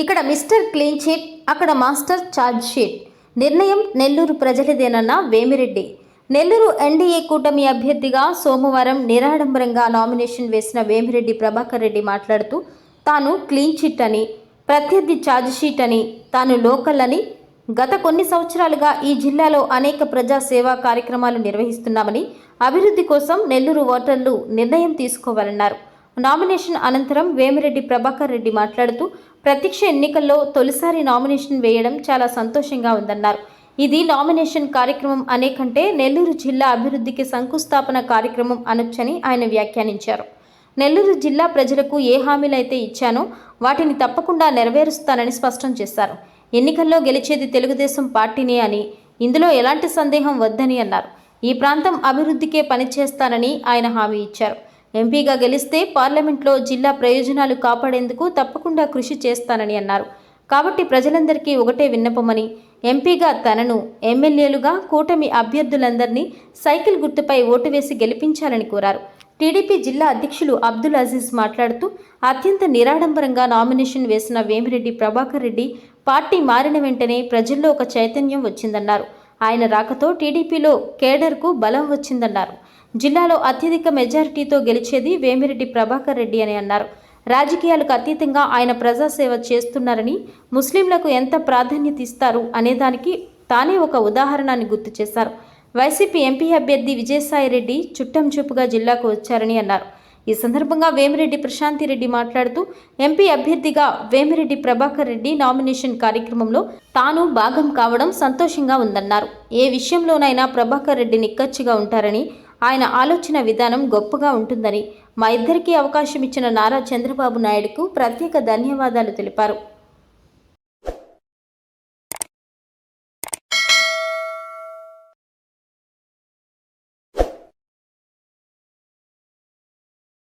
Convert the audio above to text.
ఇక్కడ mister clean sheet అక్కడ master charge sheet. నిర్ణయం నెల్లూరు ప్రజలదేనన్న వేమిరెడ్డి. నెల్లూరు ఎన్డీఏ కూటమి అభ్యర్థిగా సోమవారం నిరాడంబరంగా నామినేషన్ వేసిన వేమిరెడ్డి ప్రభాకర్ రెడ్డి మాట్లాడుతూ తాను క్లీన్ చిట్ అని ప్రత్యర్థి ఛార్జ్ షీట్ అని తాను లోకల్ అని గత కొన్ని సంవత్సరాలుగా ఈ జిల్లాలో అనేక ప్రజా సేవా కార్యక్రమాలు నిర్వహిస్తున్నామని అభివృద్ధి కోసం నెల్లూరు ఓటర్లు నిర్ణయం తీసుకోవాలన్నారు. నామినేషన్ అనంతరం వేమిరెడ్డి ప్రభాకర్ రెడ్డి మాట్లాడుతూ ప్రత్యక్ష ఎన్నికల్లో తొలిసారి నామినేషన్ వేయడం చాలా సంతోషంగా ఉందన్నారు. ఇది నామినేషన్ కార్యక్రమం అనే కంటే నెల్లూరు జిల్లా అభివృద్ధికి శంకుస్థాపన కార్యక్రమం అనొచ్చని ఆయన వ్యాఖ్యానించారు. నెల్లూరు జిల్లా ప్రజలకు ఏ హామీలైతే ఇచ్చానో వాటిని తప్పకుండా నెరవేరుస్తానని స్పష్టం చేశారు. ఎన్నికల్లో గెలిచేది తెలుగుదేశం పార్టీనే అని ఇందులో ఎలాంటి సందేహం వద్దని అన్నారు. ఈ ప్రాంతం అభివృద్ధికే పనిచేస్తానని ఆయన హామీ ఇచ్చారు. ఎంపీగా గెలిస్తే పార్లమెంట్లో జిల్లా ప్రయోజనాలు కాపాడేందుకు తప్పకుండా కృషి చేస్తానని అన్నారు. కాబట్టి ప్రజలందరికీ ఒకటే విన్నపమని ఎంపీగా తనను ఎమ్మెల్యేలుగా కూటమి అభ్యర్థులందరినీ సైకిల్ గుర్తుపై ఓటు వేసి గెలిపించాలని కోరారు. టీడీపీ జిల్లా అధ్యక్షులు అబ్దుల్ అజీజ్ మాట్లాడుతూ అత్యంత నిరాడంబరంగా నామినేషన్ వేసిన వేమిరెడ్డి ప్రభాకర్ రెడ్డి పార్టీ మారిన వెంటనే ప్రజల్లో ఒక చైతన్యం వచ్చిందన్నారు. ఆయన రాకతో టీడీపీలో కేడర్కు బలం వచ్చిందన్నారు. జిల్లాలో అత్యధిక మెజారిటీతో గెలిచేది వేమిరెడ్డి ప్రభాకర్ రెడ్డి అని అన్నారు. రాజకీయాలకు అతీతంగా ఆయన ప్రజాసేవ చేస్తున్నారని ముస్లింలకు ఎంత ప్రాధాన్యత ఇస్తారు అనేదానికి తానే ఒక ఉదాహరణని గుర్తు చేశారు. వైసీపీ ఎంపీ అభ్యర్థి విజయసాయిరెడ్డి చుట్టం చూపుగా జిల్లాకు వచ్చారని అన్నారు. ఈ సందర్భంగా వేమిరెడ్డి ప్రశాంతిరెడ్డి మాట్లాడుతూ ఎంపీ అభ్యర్థిగా వేమిరెడ్డి ప్రభాకర్ రెడ్డి నామినేషన్ కార్యక్రమంలో తాను భాగం కావడం సంతోషంగా ఉందన్నారు. ఏ విషయంలోనైనా ప్రభాకర్ రెడ్డి నిక్కచ్చిగా ఉంటారని ఆయన ఆలోచన విధానం గొప్పగా ఉంటుందని మా ఇద్దరికీ అవకాశం ఇచ్చిన నారా చంద్రబాబు నాయుడుకు ప్రత్యేక ధన్యవాదాలు తెలిపారు.